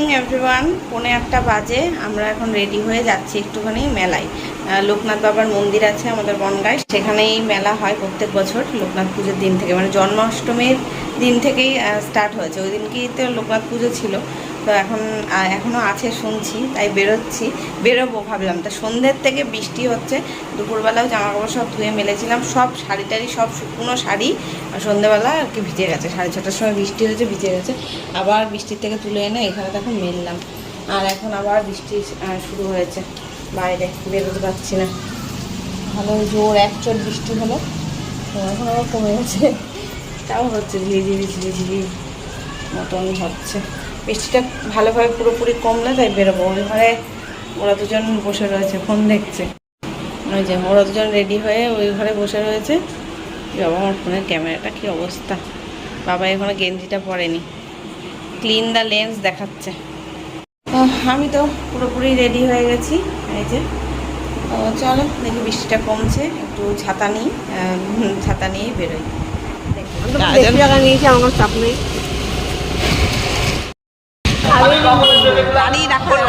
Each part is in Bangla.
ইভিনিং এভরিওয়ান পৌনে একটা বাজে। আমরা এখন রেডি হয়ে যাচ্ছি একটুখানি মেলায়। লোকনাথ বাবার মন্দির আছে আমাদের বনগায়। সেখানেই মেলা হয় প্রত্যেক বছর, লোকনাথ পুজোর দিন থেকে। মানে জন্মাষ্টমীর দিন থেকেই স্টার্ট হয়েছে। ওই দিনকেই তো লোকনাথ পুজো ছিল। তো এখন এখনও আছে শুনছি, তাই বেরোচ্ছি। বেরোবো ভাবলাম। তা সন্ধ্যের থেকে বৃষ্টি হচ্ছে। দুপুরবেলাও জামা কাপড় সব ধুয়ে মেলেছিলাম। সব শাড়ি টাড়ি সব শুকনো শাড়ি সন্ধ্যেবেলা আর কি ভিজে গেছে। সাড়ে ছটার সময় বৃষ্টি হয়েছে, ভিজে গেছে। আবার বৃষ্টির থেকে তুলে এনে এখানে দেখো মেললাম। আর এখন আবার বৃষ্টি শুরু হয়েছে। বাইরে বেরোতে পারছি না। ভালো জোর, এক চোট বৃষ্টি হলো। এখন আবার কমে গেছে। তাও হচ্ছে ধীরে ধীরে ধীরে ধীরে মতন হচ্ছে। বৃষ্টিটা ভালোভাবে পুরোপুরি কমলে তাই বেরোবো। ওই ঘরে ওরা দুজন বসে রয়েছে, ফোন দেখছে। ওই যে ওরা দুজন রেডি হয়ে ওই ঘরে বসে রয়েছে বাবা আমার ফোনের ক্যামেরাটা কি অবস্থা বাবা এখনও গেঞ্জিটা পরেনি ক্লিন দ্য লেন্স দেখাচ্ছে আমি তো পুরোপুরি রেডি হয়ে গেছি এই যে চলো দেখি বৃষ্টিটা কমছে একটু ছাতা নিই ছাতা নিয়েই বেরোই টাকা নিয়েছি আমার চাপ নেই রাখা ওই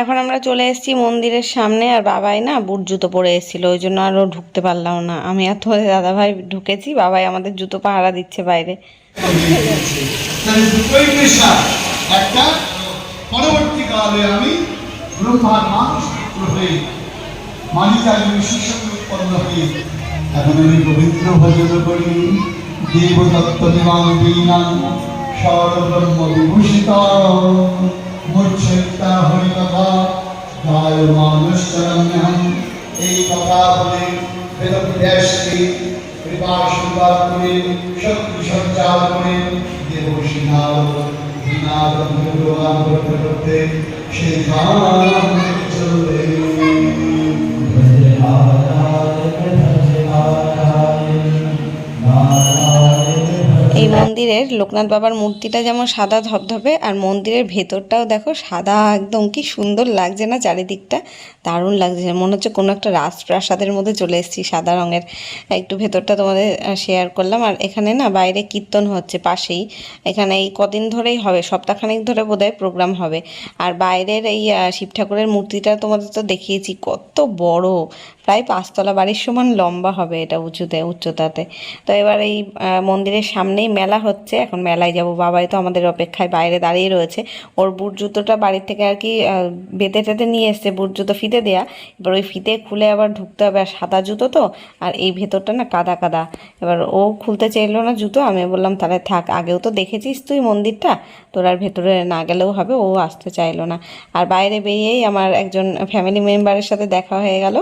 এখন আমরা চলে এসেছি মন্দিরের সামনে, আর বাবাই না বুট জুতো পরে এসেছিল, ওই জন্য আরও ঢুকতে পারলাম না। আমি আর তোমাদের দাদাভাই ঢুকেছি, বাবাই আমাদের জুতো পাহারা দিচ্ছে বাইরে। একটা আমি ব্রহ্মার মানুষ পুত্র হয়ে মালিকালী শিষ্য উৎপন্ন হয়ে এখন আমি গোবিন্দ ভজন করি। দেবদত্ত দেবাং দীনাং সর্বব্রহ্ম বিভূষিত। মূর্ছিতা হরিকথা গায় মানুষচরণ্যহম এই কথা বলে বেদব্যাসকে কৃপা সুন্দর করে, শক্তি সঞ্চার করে নারদ নারদ ভগবান করতে করতে সেই গান চলে মন্দিরের লোকনাথ বাবার মূর্তিটা যেমন সাদা ধবধবে আর মন্দিরের ভেতরটাও দেখো সাদা একদম কি সুন্দর লাগছে না চারিদিকটা? দারুণ লাগছে। মনে হচ্ছে কোনো একটা রাজপ্রাসাদের মধ্যে চলে এসেছি সাদা রঙের। একটু ভেতরটা তোমাদের শেয়ার করলাম। আর এখানে না বাইরে কীর্তন হচ্ছে পাশেই। এখানে এই কদিন ধরেই হবে, সপ্তাহখানেক ধরে বোধহয় প্রোগ্রাম হবে। আর বাইরের এই শিব ঠাকুরের মূর্তিটা তোমাদের তো দেখিয়েছি, কত বড়! প্রায় পাঁচতলা বাড়ির সমান লম্বা হবে এটা উঁচুতে, উচ্চতাতে। তো এবার এই মন্দিরের সামনেই মেলা হচ্ছে, এখন মেলায় যাব। বাবাই তো আমাদের অপেক্ষায় বাইরে দাঁড়িয়ে রয়েছে। ওর বুট জুতোটা বাড়ির থেকে আর কি বেঁধে টেতে নিয়ে এসছে বুট জুতো ফিতে দেয়া। এবার ওই ফিতে খুলে আবার ঢুকতে হবে আর সাদা জুতো তো, আর এই ভেতরটা না কাদা কাদা। এবার ও খুলতে চাইলো না জুতো, আমি বললাম, তাহলে থাক, আগেও তো দেখেছিস তুই মন্দিরটা? তোর আর ভেতরে না গেলেও হবে, ও আসতে চাইলো না। আর বাইরে বেরিয়েই আমার একজন ফ্যামিলি মেম্বারের সাথে দেখা হয়ে গেল।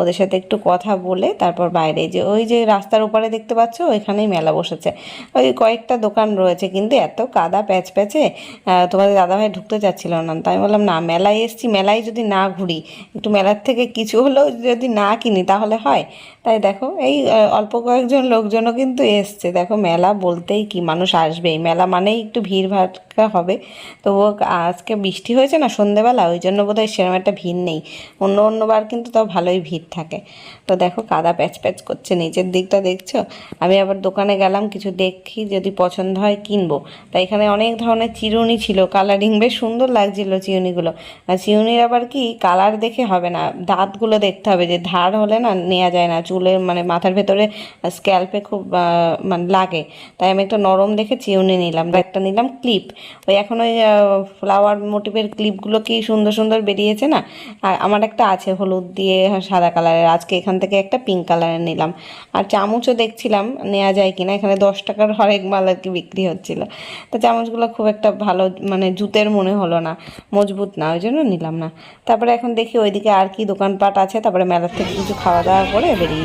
ওদের সাথে একটু কথা বলে, তারপর বাইরে যে, ওই যে রাস্তার উপরে দেখতে পাচ্ছ, ওইখানেই মেলা বসেছে। ওই কয়েকটা দোকান রয়েছে, কিন্তু এত কাদা প্যাচ প্যাচে তোমাদের দাদাভাই ঢুকতে চাচ্ছিল না। তাই আমি বললাম, না, মেলায় এসছি, মেলায় যদি না ঘুরি, একটু মেলার থেকে কিছু হলেও যদি না কিনি, তাহলে হয়? তাই দেখো, এই অল্প কয়েকজন লোকজনও কিন্তু এসছে। দেখো, মেলা বলতেই কি মানুষ আসবেই মেলা মানেই একটু ভিড় ভাটকা হবে। তো আজকে বৃষ্টি হয়েছে না সন্ধেবেলা, ওই জন্য বোধহয় সেরকম একটা ভিড় নেই। অন্য অন্যবার কিন্তু তাও ভালোই ভিড় থাকে। তো দেখো, কাদা প্যাচ প্যাচ করছে, নিচের দিকটা দেখছ? আমি আবার দোকানে গেলাম, কিছু দেখি, যদি পছন্দ হয় কিনবো। তাই এখানে অনেক ধরনের চিরুনি ছিল, কালারিং বেশ সুন্দর লাগছিল চিরুনিগুলো। আর চিরুনির আবার কি, কালার দেখে হবে না, দাঁতগুলো দেখতে হবে যে ধার হলে না নেওয়া যায় না চুলের মানে মাথার ভেতরে স্ক্যাল্পে খুব মানে লাগে। তাই আমি একটা নরম দেখে চিরুনি নিলাম। একটা নিলাম ক্লিপ। ওই এখন ওই ফ্লাওয়ার মোটিভের ক্লিপগুলো কি সুন্দর সুন্দর বেরিয়েছে না? আর আমার একটা আছে, হলুদ দিয়ে সাদা কালারের আজকে এখান থেকে একটা পিঙ্ক কালারের নিলাম। আর চামচও দেখছিলাম নেওয়া যায় কিনা? এখানে দশ টাকার হরেক মাল আর কি বিক্রি হচ্ছিল। তো চামচগুলো খুব একটা ভালো মানে জুতের মনে হলো না। মজবুত না, ওই জন্য নিলাম না। তারপরে এখন দেখি ওইদিকে আর কি দোকানপাট আছে। তারপরে মেলার থেকে কিছু খাওয়া দাওয়া করে বেরিয়ে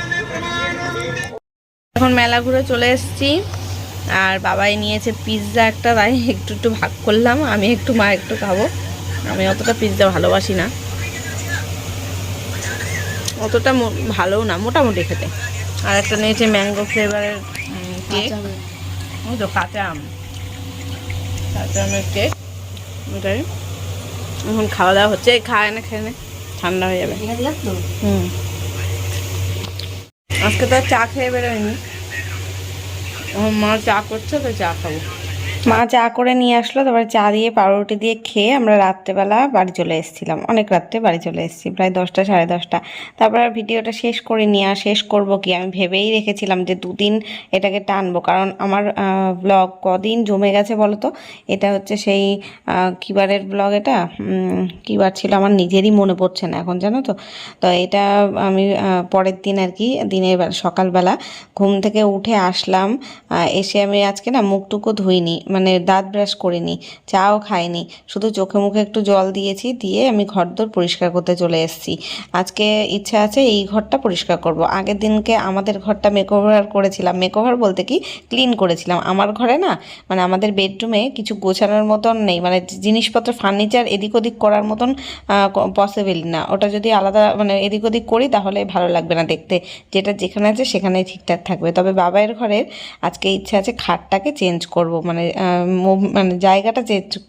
এখন মেলা ঘুরে চলে এসেছি। আর বাবাই নিয়েছে পিৎজা একটা তাই একটু একটু ভাগ করলাম। আমি একটু মা একটু খাব। আমি অতটা পিৎজা ভালোবাসি না। অতটা ভালোও না মোটামুটি খেতে। আর একটা নিয়েছে ম্যাঙ্গো ফ্লেভারের কেক ওই তো কাঁচা আম। কাঁচা আমের কেক ওটাই। এখন খাওয়া দাওয়া হচ্ছে। খায় না খেয়ে নে ঠান্ডা হয়ে যাবে। হুম। আজকে তো চা খেয়ে বেরোয়নি। মা চা করছে তো চা খাব। মা চা করে নিয়ে আসলো, তারপরে চা দিয়ে পাউরুটি দিয়ে খেয়ে আমরা রাত্রেবেলা বাড়ি চলে এসেছিলাম। অনেক রাত্রে বাড়ি চলে এসেছি, প্রায় দশটা, সাড়ে দশটা। তারপর ভিডিওটা শেষ করে নিয়ে আর শেষ করব কি? আমি ভেবেই রেখেছিলাম যে দুদিন এটাকে টানবো, কারণ আমার ব্লগ কদিন জমে গেছে বলো তো এটা হচ্ছে সেই কিবারের ব্লগ এটা? কিবার ছিল, আমার নিজেরই মনে পড়ছে না এখন, জানো তো? তো এটা আমি পরের দিন আর কি, দিনের বেলা, সকালবেলা ঘুম থেকে উঠে আসলাম এসে আমি আজকে না মুখটুকু ধুইনি। মানে দাঁত ব্রাশ করিনি, চাও খাইনি, শুধু চোখে মুখে একটু জল দিয়েছি, দিয়ে আমি ঘরদোর পরিষ্কার করতে চলে এসেছি। আজকে ইচ্ছা আছে এই ঘরটা পরিষ্কার করব। আগের দিনকে আমাদের ঘরটা মেকওভার করেছিলাম। মেকওভার বলতে কি? ক্লিন করেছিলাম। আমার ঘরে না মানে আমাদের বেডরুমে কিছু গোছানোর মতন নেই মানে জিনিসপত্র ফার্নিচার এদিক ওদিক করার মতন পসিবল না। ওটা যদি আলাদা মানে এদিক ওদিক করি, তাহলে ভালো লাগবে না দেখতে। যেটা যেখানে আছে, সেখানেই ঠিকঠাক থাকবে। তবে বাবাইয়ের ঘরের আজকে ইচ্ছা আছে খাটটাকে চেঞ্জ করব। মানে মানে জায়গাটা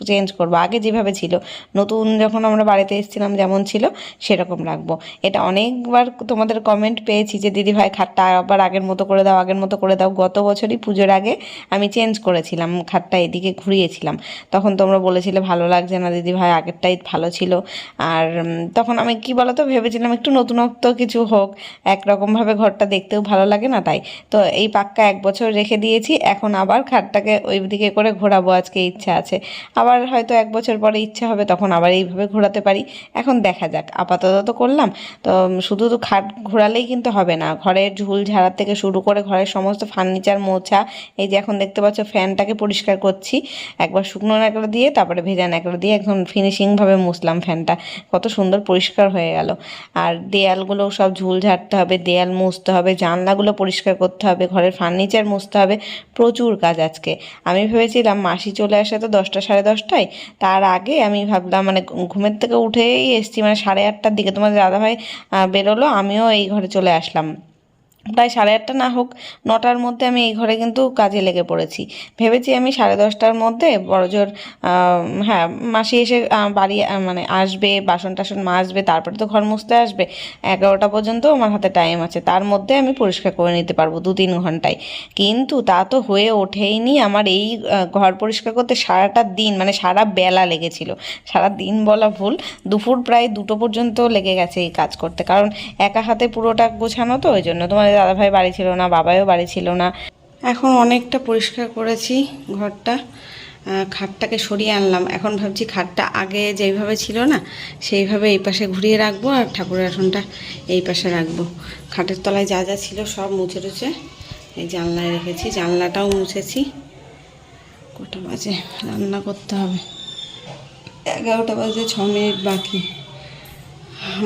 চেঞ্জ করব। আগে যেভাবে ছিল, নতুন যখন আমরা বাড়িতে এসেছিলাম যেমন ছিল, সেরকম রাখব। এটা অনেকবার তোমাদের কমেন্ট পেয়েছি যে, দিদি ভাই, খাটটা আবার আগের মতো করে দাও, আগের মতো করে দাও। গত বছরই পুজোর আগে আমি চেঞ্জ করেছিলাম, খাটটা এদিকে ঘুরিয়েছিলাম। তখন তোমরা বলেছিলে, ভালো লাগছে না দিদি ভাই, আগেরটাই ভালো ছিল। আর তখন আমি কি বলতো, ভেবেছিলাম একটু নতুনত্ব কিছু হোক, একরকমভাবে ঘরটা দেখতেও ভালো লাগে না তাই। তো এই পাক্কা এক বছর রেখে দিয়েছি, এখন আবার খাটটাকে ওই দিকে করে ঘোরাবো, আজকে ইচ্ছা আছে। আবার হয়তো এক বছর পরে ইচ্ছা হবে, তখন আবার এইভাবে ঘোরাতে পারি। এখন দেখা যাক, আপাতত তো করলাম। তো শুধু তো খাট ঘোরালেই কিন্তু হবে না। ঘরের ঝুল ঝাড়ার থেকে শুরু করে ঘরের সমস্ত ফার্নিচার মোছা, এই যে এখন দেখতে পাচ্ছ ফ্যানটাকে পরিষ্কার করছি। একবার শুকনো ন্যাকড়া দিয়ে, তারপরে ভেজা ন্যাকড়া দিয়ে একদম ফিনিশিংভাবে মুছলাম ফ্যানটা। কত সুন্দর পরিষ্কার হয়ে গেল। আর দেয়ালগুলো সব ঝুল ঝাড়তে হবে, দেয়াল মুছতে হবে, জানলাগুলো পরিষ্কার করতে হবে, ঘরের ফার্নিচার মুছতে হবে। প্রচুর কাজ আজকে। আমি ভেবেছিলাম মাসি চলে আসে তো দশটা, সাড়ে দশটায়। তার আগে আমি ভাবলাম মানে ঘুমের থেকে উঠেই এসছি মানে সাড়ে আটটার দিকে। তোমার দাদাভাই বেরোলো, আমিও এই ঘরে চলে আসলাম। প্রায় সাড়ে আটটা না হোক নটার মধ্যে আমি এই ঘরে কিন্তু কাজে লেগে পড়েছি। ভেবেছি আমি সাড়ে দশটার মধ্যে বড়জোর হ্যাঁ মাসি এসে বাড়ি মানে আসবে, বাসন টাসন মাজবে, তারপরে তো ঘর মুছতে আসবে, এগারোটা পর্যন্ত আমার হাতে টাইম আছে, তার মধ্যে আমি পরিষ্কার করে নিতে পারব দু তিন ঘন্টায়। কিন্তু তা তো হয়ে ওঠেইনি, আমার এই ঘর পরিষ্কার করতে সারাটা দিন মানে সারা বেলা লেগেছিল, সারা দিন বলা ভুল, দুপুর প্রায় দুটো পর্যন্ত লেগে গেছে এই কাজ করতে, কারণ একা হাতে পুরোটা গোছানো তো, ওই জন্য তোমার দাদাভাই বাড়ি ছিল না, বাবাইও বাড়ি ছিল না। এখন অনেকটা পরিষ্কার করেছি ঘরটা। খাটটাকে সরিয়ে আনলাম। এখন ভাবছি খাটটা আগে যেইভাবে ছিল না, সেইভাবে এই পাশে ঘুরিয়ে রাখব আর ঠাকুরের আসনটা এই পাশে রাখব। খাটের তলায় যা যা ছিল সব মুছে টুছে এই জানলায় রেখেছি। জানলাটাও মুছেছি। কটা বাজে? রান্না করতে হবে। এগারোটা বাজে, ছ মিনিট বাকি।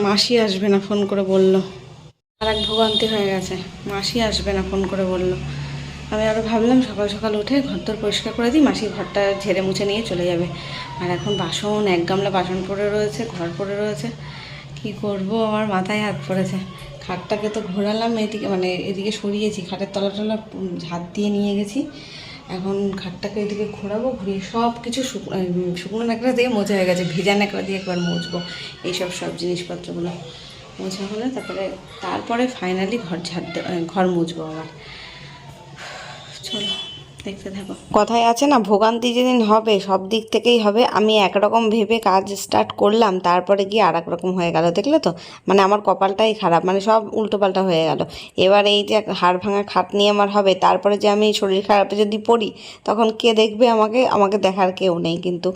মাসি আসবে না, ফোন করে বলল। আর এক ভোগান্তি হয়ে গেছে। মাসি আসবে না ফোন করে বলল। আমি আরও ভাবলাম সকাল সকাল উঠে ঘরদোর পরিষ্কার করে দিই মাসি ঘরটা ঝেড়ে মুছে নিয়ে চলে যাবে। আর এখন বাসন এক গামলা বাসন পড়ে রয়েছে ঘর পড়ে রয়েছে। কি করব আমার মাথায় হাত পড়েছে। খাটটাকে তো ঘোরালাম এদিকে মানে এদিকে সরিয়েছি খাটের তলা টলা উম, দিয়ে নিয়ে গেছি। এখন খাটটাকে এদিকে ঘোরাবো ঘুরিয়ে সব কিছু শুকনো ন্যাকড়া দিয়ে মোছা হয়ে গেছে ভেজা ন্যাকড়া দিয়ে একবার মুছবো এইসব সব জিনিসপত্রগুলো। মোছা হলে তারপরে তারপরে ফাইনালি ঘর ঝাড় ঘর মুছবো আবার। চলো। কথায় আছে না, ভোগান্তি যেদিন হবে, সব দিক থেকেই হবে। আমি একরকম ভেবে কাজ স্টার্ট করলাম, তারপরে গিয়ে আর রকম হয়ে গেল, দেখলে তো? মানে আমার কপালটাই খারাপ মানে সব উল্টোপাল্টা হয়ে গেল। এবার এই যে হাড় ভাঙা খাট নিয়ে আমার হবে, তারপরে যে আমি শরীর খারাপে যদি পড়ি, তখন কে দেখবে আমাকে? আমাকে দেখার কেউ নেই কিন্তু।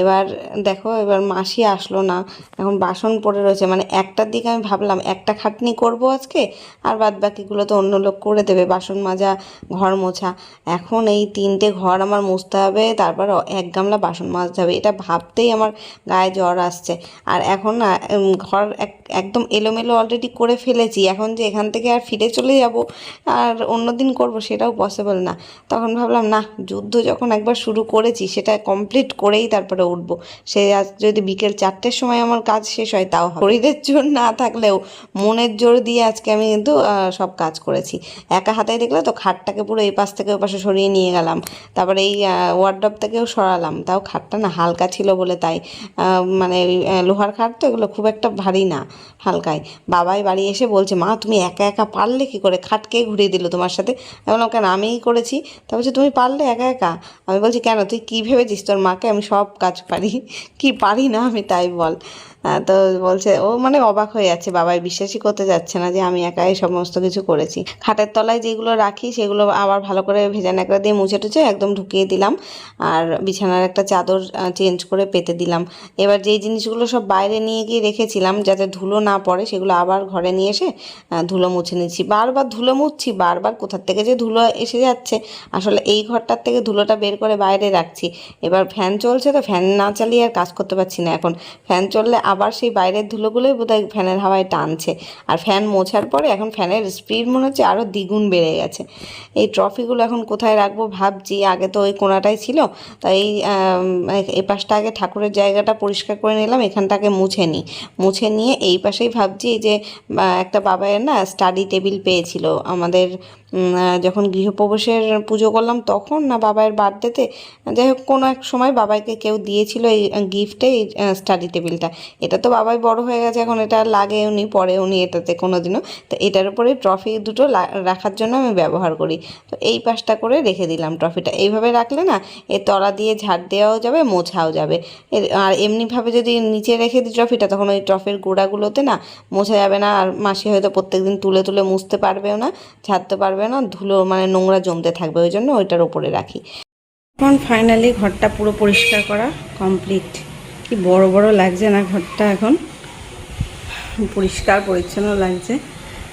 এবার দেখো, এবার মাসি আসলো না, এখন বাসন পড়ে রয়েছে মানে একটার দিকে আমি ভাবলাম, একটা খাটনি করব আজকে, আর বাদ বাকিগুলো তো অন্য লোক করে দেবে, বাসন মাজা, ঘর মোছা। এখন এই তিনটে ঘর আমার মুছতে হবে, তারপর এক গামলা বাসন মাজতে হবে। এটা ভাবতেই আমার গায়ে জ্বর আসছে। আর এখন না ঘর এক একদম এলোমেলো অলরেডি করে ফেলেছি। এখন যে এখান থেকে আর ফিরে চলে যাব আর অন্য দিন করব সেটাও পসিবল না। তখন ভাবলাম, না, যুদ্ধ যখন একবার শুরু করেছি, সেটা কমপ্লিট করেই তারপরে উঠবো। সে আজ যদি বিকেল চারটের সময় আমার কাজ শেষ হয়, তাও শরীরের জোর না থাকলেও মনের জোর দিয়ে আজকে আমি কিন্তু সব কাজ করেছি। একা হাতে দেখলে তো খাটটাকে পুরো এই পাশ থেকে ওই পাশে সরিয়ে নিয়ে গেলাম। তারপরে এই ওয়ার্ডরোব থেকেও সরালাম। তাও খাটটা না হালকা ছিল বলে তাই মানে লোহার খাট তো এগুলো খুব একটা ভারী না। হালকায়। বাবাই বাড়ি এসে বলছে, মা, তুমি একা একা পারলে কি করে? খাটকে ঘুরিয়ে দিল তোমার সাথে? আমি ওকে কেন? আমিই করেছি। তা বলছে, তুমি পারলে একা একা? আমি বলছি, কেন? তুই কী ভেবেছিস তোর মাকে? আমি সব কাজ পারি। কি পারি না আমি, তাই বল। তো বলছে, ও মানে অবাক হয়ে যাচ্ছে বাবাই বিশ্বাসই করতে যাচ্ছে না যে আমি একাই সমস্ত কিছু করেছি। খাটের তলায় যেগুলো রাখি, সেগুলো আবার ভালো করে ভেজা ন্যাকড়া দিয়ে মুছে টুছে একদম ঢুকিয়ে দিলাম। আর বিছানার একটা চাদর চেঞ্জ করে পেতে দিলাম। এবার যেই জিনিসগুলো সব বাইরে নিয়ে গিয়ে রেখেছিলাম, যাতে ধুলো না পড়ে, সেগুলো আবার ঘরে নিয়ে এসে ধুলো মুছে নিচ্ছি। বারবার ধুলো মুছছি, বারবার কোথার থেকে যে ধুলো এসে যাচ্ছে, আসলে এই ঘরটার থেকে ধুলোটা বের করে বাইরে রাখছি। এবার ফ্যান চলছে, তো ফ্যান না চালিয়ে আর কাজ করতে পারছি না এখন। ফ্যান চললে আবার সেই বাইরের ধুলোগুলোই বোধহয় ফ্যানের হাওয়ায় টানছে। আর ফ্যান মোছার পরে এখন ফ্যানের স্পিড মনে হচ্ছে আরও দ্বিগুণ বেড়ে গেছে। এই ট্রফিগুলো এখন কোথায় রাখব ভাবছি, আগে তো ওই কোনাটাই ছিল। তাই এই পাশটা আগে ঠাকুরের জায়গাটা পরিষ্কার করে নিলাম, এখানটাকে মুছে নিই। মুছে নিয়ে এই পাশেই ভাবছি যে একটা বাবায়ের না স্টাডি টেবিল পেয়েছিল আমাদের যখন গৃহপ্রবেশের পুজো করলাম, তখন না বাবাইয়ের বার্থডেতে যাই হোক, কোনো এক সময় বাবাইকে কেউ দিয়েছিল এই গিফটে এই স্টাডি টেবিলটা এটা তো বাবাই বড় হয়ে গেছে, এখন এটা লাগে উনি, পরে উনি এটাতে কোনো দিনও তো এটার উপরে ট্রফি দুটো রাখার জন্য আমি ব্যবহার করি। তো এই পাশটা করে রেখে দিলাম ট্রফিটা এইভাবে রাখলে না এর তলা দিয়ে ঝাড় দেওয়াও যাবে, মোছাও যাবে। আর এমনিভাবে যদি নিচে রেখে দিই ট্রফিটা তখন ওই ট্রফির গোড়াগুলোতে না, মোছা যাবে না। আর মাসি হয়তো প্রত্যেকদিন তুলে তুলে মুছতে পারবেও না ঝাড়তে পারবে না, ধুলো মানে নোংরা জমতে থাকবে, ওই জন্য ওইটার উপরে রাখি। এখন ফাইনালি ঘরটা পুরো পরিষ্কার করা কমপ্লিট কি বড় বড় লাগছে না ঘরটা এখন? পরিষ্কার, পরিচ্ছন্ন লাগছে।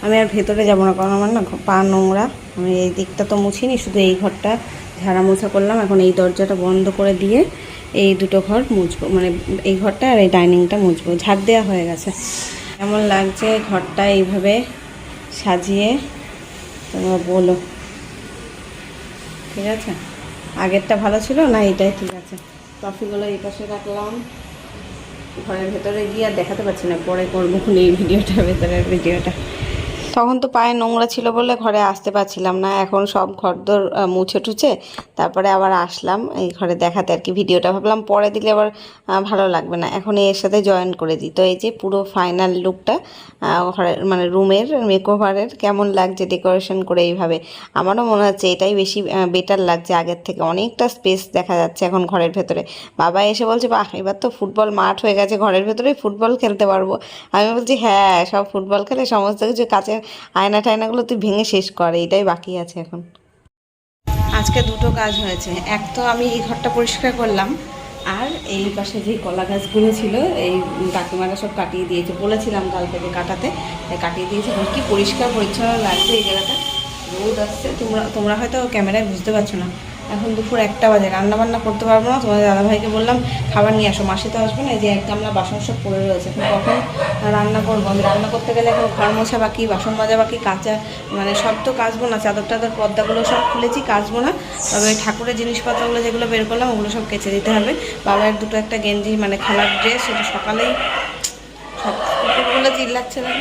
আমি আর ভেতরে যাব না, কারণ আমার না পা নোংরা। আমি এই দিকটা তো মুছিনি, শুধু এই ঘরটা ঝাড়া মোছা করলাম। এখন এই দরজাটা বন্ধ করে দিয়ে এই দুটো ঘর মুছবো। মানে এই ঘরটা আর এই ডাইনিংটা মুছবো। ঝাড় দেওয়া হয়ে গেছে। এমন লাগছে ঘরটা এইভাবে সাজিয়ে? তোমরা বলো। ঠিক আছে? আগেরটা ভালো ছিল না এটাই ঠিক আছে? ট্রফিগুলো এই পাশে রাখলাম। ঘরের ভেতরে গিয়ে আর দেখাতে পারছি না, পরে করব এই ভিডিওটা, ভেতরের ভিডিওটা। তখন তো পায়ে নোংরা ছিল বলে ঘরে আসতে পারছিলাম না। এখন সব ঘরদোর মুছে টুছে, তারপরে আবার আসলাম। এই ঘরে দেখাতে আর কি ভিডিওটা ভাবলাম, পরে দিলে আবার ভালো লাগবে না। এখন এর সাথে জয়েন করে দিই। তো এই যে পুরো ফাইনাল লুকটা ঘরের মানে রুমের মেকওভারের কেমন লাগছে ডেকোরেশন করে এইভাবে? আমারও মনে হচ্ছে এটাই বেশি বেটার লাগছে আগের থেকে। অনেকটা স্পেস দেখা যাচ্ছে এখন ঘরের ভেতরে। বাবা এসে বলছে, বাহ, এবার তো ফুটবল মাঠ হয়ে গেছে, ঘরের ভেতরেই ফুটবল খেলতে পারব। আমি বলছি হ্যাঁ সব ফুটবল খেলে সমস্ত কিছু কাচের আয়না টায়নাগুলো তুই ভেঙে শেষ কর এটাই বাকি আছে এখন। আজকে দুটো কাজ হয়েছে। এক তো আমি এই ঘরটা পরিষ্কার করলাম, আর এই পাশে যে কলা গাছগুলো ছিল, এই কাকিমারা সব কাটিয়ে দিয়েছে। বলেছিলাম কাল থেকে কাটাতে, তাই কাটিয়ে দিয়েছে। এখন কি পরিষ্কার পরিচ্ছন্ন লাগছে এই জায়গাটা? রোদ আসছে, তোমরা তোমরা হয়তো ক্যামেরায় বুঝতে পারছ না। এখন দুপুর একটা বাজে রান্না বান্না করতে পারব না। তোমাদের দাদাভাইকে বললাম, খাবার নিয়ে আসো, মাসি তো আসবে না, এই যে এক গামলা বাসন সব পড়ে রয়েছে। কখন রান্না করব? আমি রান্না করতে গেলে এখন ঘর মোছা বাকি, বাসন মাজা বাকি, কাঁচা মানে সব তো কাচবো না চাদর টাদর পর্দাগুলো সব খুলেছি, কাচবো না। তবে ঠাকুরের জিনিসপত্রগুলো যেগুলো বের করলাম, ওগুলো সব কেচে দিতে হবে। বাবার দুটো একটা গেঞ্জি মানে খেলার ড্রেস, সেটা সকালেই সব কুকুরগুলো চিল্লাচ্ছে না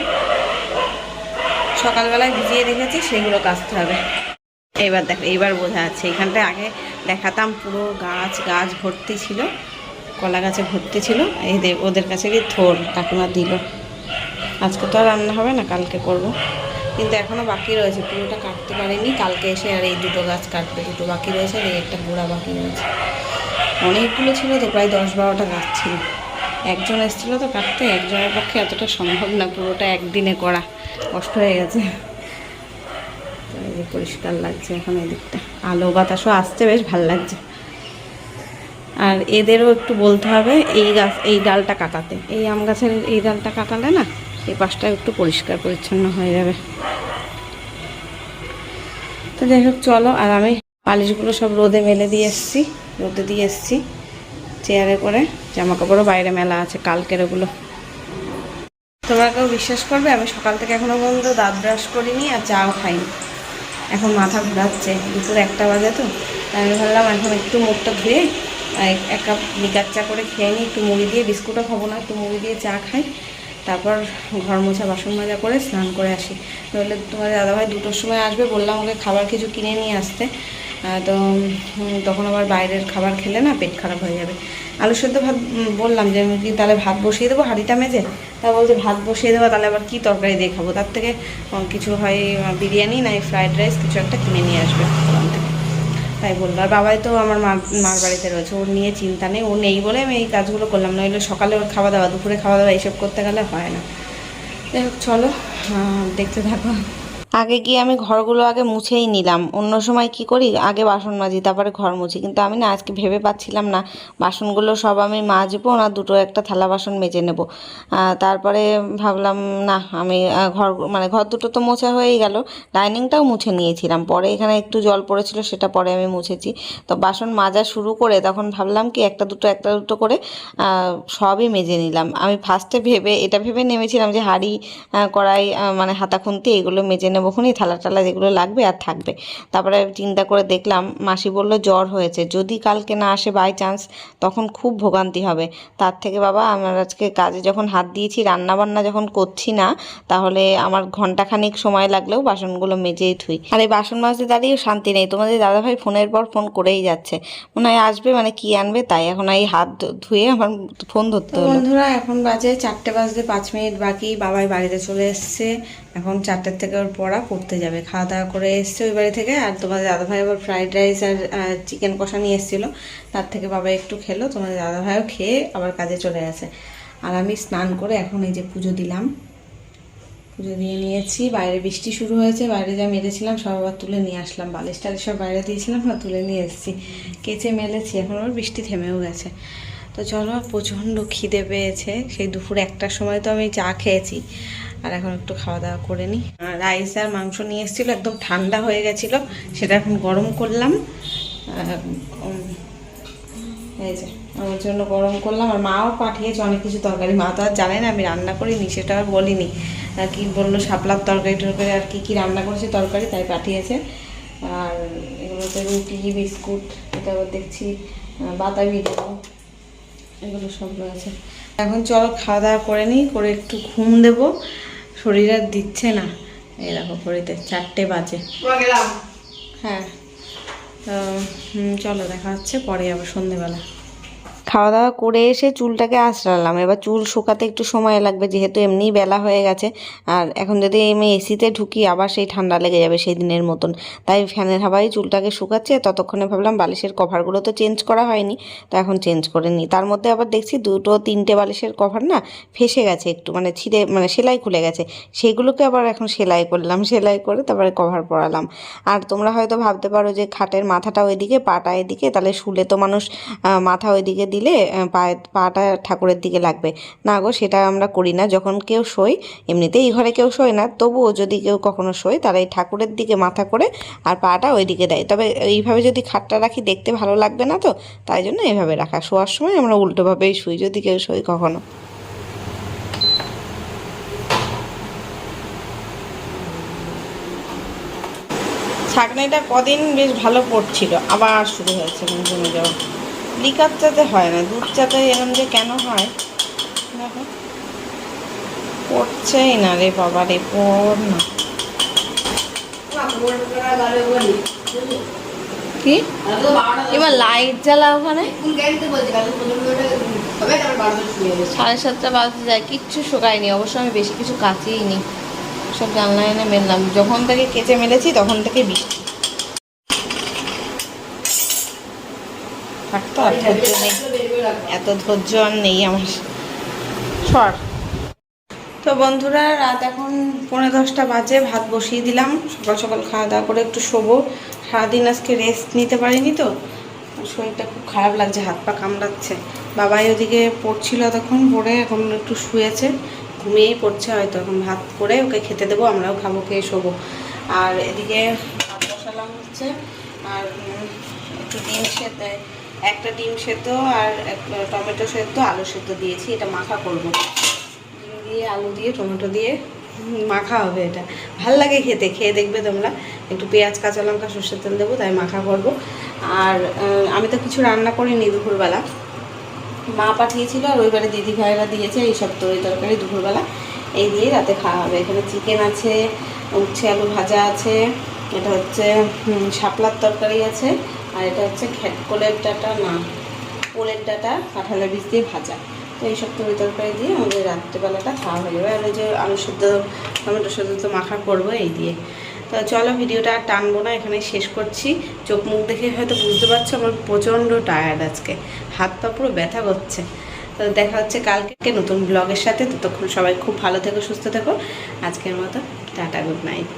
সকালবেলায় ভিজিয়ে রেখেছি, সেগুলো কাচতে হবে। এবার দেখো, এইবার বোঝা যাচ্ছে। এখানটায় আগে দেখাতাম পুরো গাছ গাছ ভর্তি ছিল, কলা গাছে ভর্তি ছিল। এই দে, ওদের কাছে গিয়ে থোর, কাকিমা দিল। আজকে তো আর রান্না হবে না, কালকে করব। কিন্তু এখনও বাকি রয়েছে, পুরোটা কাটতে পারিনি। কালকে এসে আর এই দুটো গাছ কাটবে, দুটো বাকি রয়েছে, আর এই একটা গোড়া বাকি রয়েছে। অনেকগুলো ছিল তো, প্রায় দশ বারোটা গাছ ছিল। একজন এসেছিল তো কাটতে, একজনের পক্ষে এতটা সম্ভব না, পুরোটা একদিনে করা। কষ্ট হয়ে গেছে। পরিষ্কার লাগছে এখন এদিকটা। আলো বাতাসও আসছে, বেশ ভালো লাগছে। আর এদেরও একটু বলতে হবে, এই গাছ, এই ডালটা কাটাতে। এই আম গাছের এই ডালটা কাটালে না, এই পাশটা একটু পরিষ্কার পরিচ্ছন্ন হয়ে যাবে। তো যাই হোক, চলো, আর আমি পালিশগুলো সব রোদে মেলে দিয়ে এসছি, রোদে দিয়ে এসছি, চেয়ারে করে। জামা কাপড়ও বাইরে মেলা আছে কালকের ওগুলো। তোমরা কেউ বিশ্বাস করবে, আমি সকাল থেকে এখনও পর্যন্ত দাঁত ব্রাশ করিনি আর চাও খাইনি। এখন মাথা ঘোরাচ্ছে, দুপুর একটা বাজে তো, তাই আমি ভাবলাম এখন একটু মুখটা ধুয়ে এক কাপ লিকার চা করে খেয়ে নিই, একটু মুড়ি দিয়ে বিস্কুটও খাব না, একটু মুড়ি দিয়ে চা খাই, তারপর ঘর মোছা, বাসন মাজা করে স্নান করে আসি। নইলে তোমার দাদাভাই দুটোর সময় আসবে, বললাম ওকে খাবার কিছু কিনে নিয়ে আসতে তো তখন আবার বাইরের খাবার খেলে না পেট খারাপ হয়ে যাবে। আলু সেদ্ধ ভাত বললাম যে আমি কি তাহলে ভাত বসিয়ে দেবো হাঁড়িটা মেজে? তা বলছে, ভাত বসিয়ে দেবো, তাহলে আবার কী তরকারি দিয়ে খাব তার থেকে কিছু হয় বিরিয়ানি নাই ফ্রাইড রাইস কিছু একটা কিনে নিয়ে আসবে থেকে। তাই বলল, আর বাবাই তো আমার মার মার বাড়িতে রয়েছে, ওর নিয়ে চিন্তা নেই, ও নেই বলে আমি এই কাজগুলো করলাম, নইলে সকালে ওর খাওয়া দাওয়া, দুপুরে খাওয়া দাওয়া, এইসব করতে গেলে হয় না। যাই হোক, চলো দেখতে থাকো। আগে গিয়ে আমি ঘরগুলো আগে মুছেই নিলাম। অন্য সময় কি করি? আগে বাসন মাজি, তারপরে ঘর মুছি। কিন্তু আমি না, আজকে ভেবে পাচ্ছিলাম না। বাসনগুলো সব আমি মাজবো, না দুটো একটা থালা বাসন মেজে নেব। তারপরে ভাবলাম, না, আমি ঘর মানে ঘর দুটো তো মোছা হয়েই গেল। ডাইনিংটাও মুছে নিয়েছিলাম। পরে এখানে একটু জল পড়েছিল, সেটা পরে আমি মুছেছি। তো বাসন মাজা শুরু করে তখন ভাবলাম কি, একটা দুটো একটা দুটো করে সবই মেজে নিলাম। আমি ফার্স্টে ভেবে, এটা ভেবে নেমেছিলাম যে হাঁড়ি কড়াই মানে হাতা খুন্তি, এগুলো মেজে নেব। খুনি থালা টালা যেগুলো লাগবে আর থাকবে। তারপরে চিন্তা করে দেখলাম, মাসি বলল, জ্বর হয়েছে। যদি কালকে না আসে বাই চান্স তখন খুব ভোগান্তি হবে। তার থেকে বাবা, আমার আজকে কাজে যখন হাত দিয়েছি রান্না বান্না যখন করছি না, তাহলে আমার ঘন্টাখানিক সময় লাগলেও বাসনগুলো মেজেই থুই। আর এই বাসন মাজতে দাঁড়িয়েও শান্তি নেই। তোমাদের দাদাভাই ফোনের পর ফোন করেই যাচ্ছে। মনে হয় আসবে মানে কি আনবে তাই এখন এই হাত ধুয়ে আমার ফোন ধরতে বন্ধুরা, এখন বাজে চারটে বাজতে পাঁচ মিনিট বাকি। বাবাই বাড়িতে চলে এসছে। এখন চারটের থেকে ওর পড়া, পড়তে যাবে। খাওয়া দাওয়া করে এসছে ওই বাড়ি থেকে, আর তোমাদের দাদাভাই আবার ফ্রাইড রাইস আর চিকেন কষা নিয়ে এসেছিল। তার থেকে বাবা একটু খেলো, তোমাদের দাদাভাইও খেয়ে আবার কাজে চলে গেছে। আর আমি স্নান করে এখন এই যে পুজো দিলাম। পুজো দিয়ে নিয়েছি, বাইরে বৃষ্টি শুরু হয়েছে, বাইরে যা মেরেছিলাম সব আবার তুলে নিয়ে আসলাম। বালিশ টালিশ সব বাইরে দিয়েছিলাম না তুলে নিয়ে এসেছি। কেচে মেলেছি, এখন আবার বৃষ্টি থেমেও গেছে। তো চলো প্রচণ্ড খিদে পেয়েছে, সেই দুপুর একটার সময় তো আমি চা খেয়েছি। আর এখন একটু খাওয়া দাওয়া করে নিই রাইস আর মাংস নিয়ে এসেছিল, একদম ঠান্ডা হয়ে গেছিল, সেটা এখন গরম করলাম। এই যে আমার জন্য গরম করলাম। আর মাও পাঠিয়েছে অনেক কিছু তরকারি। মা তো আর জানে না, আমি রান্না করিনি, সেটা আর বলিনি। আর কি বলল, শাপলার তরকারি টরকারি আর কি কি রান্না করেছে তরকারি, তাই পাঠিয়েছে। আর এগুলোতে রুটি, বিস্কুট, এটা দেখছি বাতাবি এগুলো সব রয়েছে। এখন চলো খাওয়া দাওয়া করে নিই করে একটু ঘুম দেব। শরীর আর দিচ্ছে না। এই দেখো ঘড়িতে চারটে বাজে। হ্যাঁ। চলো দেখা হচ্ছে পরে আবার সন্ধেবেলা। খাওয়া দাওয়া করে এসে চুলটাকে আঁচড়ালাম। এবার চুল শুকাতে একটু সময় লাগবে, যেহেতু এমনিই বেলা হয়ে গেছে। আর এখন যদি আমি এসিতে ঢুকি, আবার সেই ঠান্ডা লেগে যাবে সেই দিনের মতন। তাই ফ্যানের হাওয়ায় চুলটাকে শুকাচ্ছে। ততক্ষণে ভাবলাম বালিশের কভারগুলো তো চেঞ্জ করা হয়নি, তো এখন চেঞ্জ করে নিই। তার মধ্যে আবার দেখছি দুটো তিনটে বালিশের কভার না ফেসে গেছে একটু মানে ছিঁড়ে মানে সেলাই খুলে গেছে। সেগুলোকে আবার এখন সেলাই করলাম, সেলাই করে তারপরে কভার পরালাম। আর তোমরা হয়তো ভাবতে পারো যে খাটের মাথাটা ওইদিকে, পাটা এদিকে, তাহলে শুলে তো মানুষ মাথা ওইদিকে দিলে পায়ে, পাটা ঠাকুরের দিকে লাগবে। না গো, সেটা আমরা করি না। যখন কেউ শোয়, এমনিতেই এই ঘরে কেউ শোয় না, তবুও যদি কেউ কখনো শোয়, তারা এই ঠাকুরের দিকে মাথা করে আর পাটা ওই দিকে দেয়। তবে এইভাবে যদি খাটটা রাখি, দেখতে ভালো লাগবে না তো? তাই জন্য এইভাবে রাখা। শোয়ার সময় আমরা উল্টোভাবেই শুই, যদি কেউ শোয় কখনো। ছাকনিটা কদিন বেশ ভালো পড়ছিল, আবার শুরু হয়েছে জমে যাওয়া। লিকার চাতে হয় না, দুধ চাতে এরম যে কেন হয়? দেখো। পড়ছেই না রে বাবা রে, পড় না। কি? এবার লাইট জ্বালা ওখানে? সাড়ে সাতটা বাজতে যায়, কিচ্ছু শোকায়নি, অবশ্য আমি বেশি কিছু কাচিই নি। সব জানলা এনে মেললাম। যখন থেকে কেচে মেলেছি, তখন থেকে বৃষ্টি। ধৈর্য নেই এত ধৈর্য আর নেই আমার। সর। তো বন্ধুরা রাত এখন পনেরো দশটা বাজে ভাত বসিয়ে দিলাম। সকাল সকাল খাওয়া দাওয়া করে একটু শোবো। সারাদিন আজকে রেস্ট নিতে পারিনি তো। শরীরটা খুব খারাপ লাগছে হাত পা কামড়াচ্ছে। বাবাই ওদিকে পড়ছিল তখন পড়ে এখন একটু শুয়েছে। ঘুমিয়েই পড়ছে হয়তো এখন ভাত করে ওকে খেতে দেবো আমরাও খাব খেয়ে শোবো। আর এদিকে ভাত বসালাম হচ্ছে আর একটু ডিম সেদ্ধ। একটা ডিম সেদ্ধ আর টমেটো সেদ্ধ, আলু সেদ্ধ দিয়েছি, এটা মাখা করব। ডিম দিয়ে, আলু দিয়ে, টমেটো দিয়ে মাখা হবে এটা। ভালো লাগে খেতে, খেয়ে দেখবে তোমরা। একটু পেঁয়াজ, কাঁচা লঙ্কা, সর্ষের তেল দেবো, তাই মাখা করব। আর আমি তো কিছু রান্না করিনি দুপুরবেলা। মা পাঠিয়েছিল আর ওইবারে দিদি ভাইরা দিয়েছে এইসব তরি তরকারি দুপুরবেলা। এই দিয়ে রাতে খাওয়া হবে। এখানে চিকেন আছে, উচ্ছে আলু ভাজা আছে, এটা হচ্ছে শাপলার তরকারি আছে আর এটা হচ্ছে খেটকোলের ডাটা, না, পোলের ডাটা, কাঁঠালের বীজ দিয়ে ভাজা। তো এইসব তরি তরকারি দিয়ে আমাদের রাত্রেবেলাটা খাওয়া হয়ে যাবে। আর ওই যে আলু সেদ্ধ টমেটো সেদ্ধ তো মাখা করব এই দিয়ে। তো চলো ভিডিওটা আর টানবো না এখানে শেষ করছি। চোখ মুখ দেখে হয়তো বুঝতে পারছ আমার প্রচণ্ড টায়ার্ড আজকে। হাত পা পুরো ব্যথা করছে। তো দেখা হচ্ছে কালকে নতুন ব্লগের সাথে। ততক্ষণ সবাই খুব ভালো থেকো, সুস্থ থেকো। আজকের মতো টাটা গুড নাইট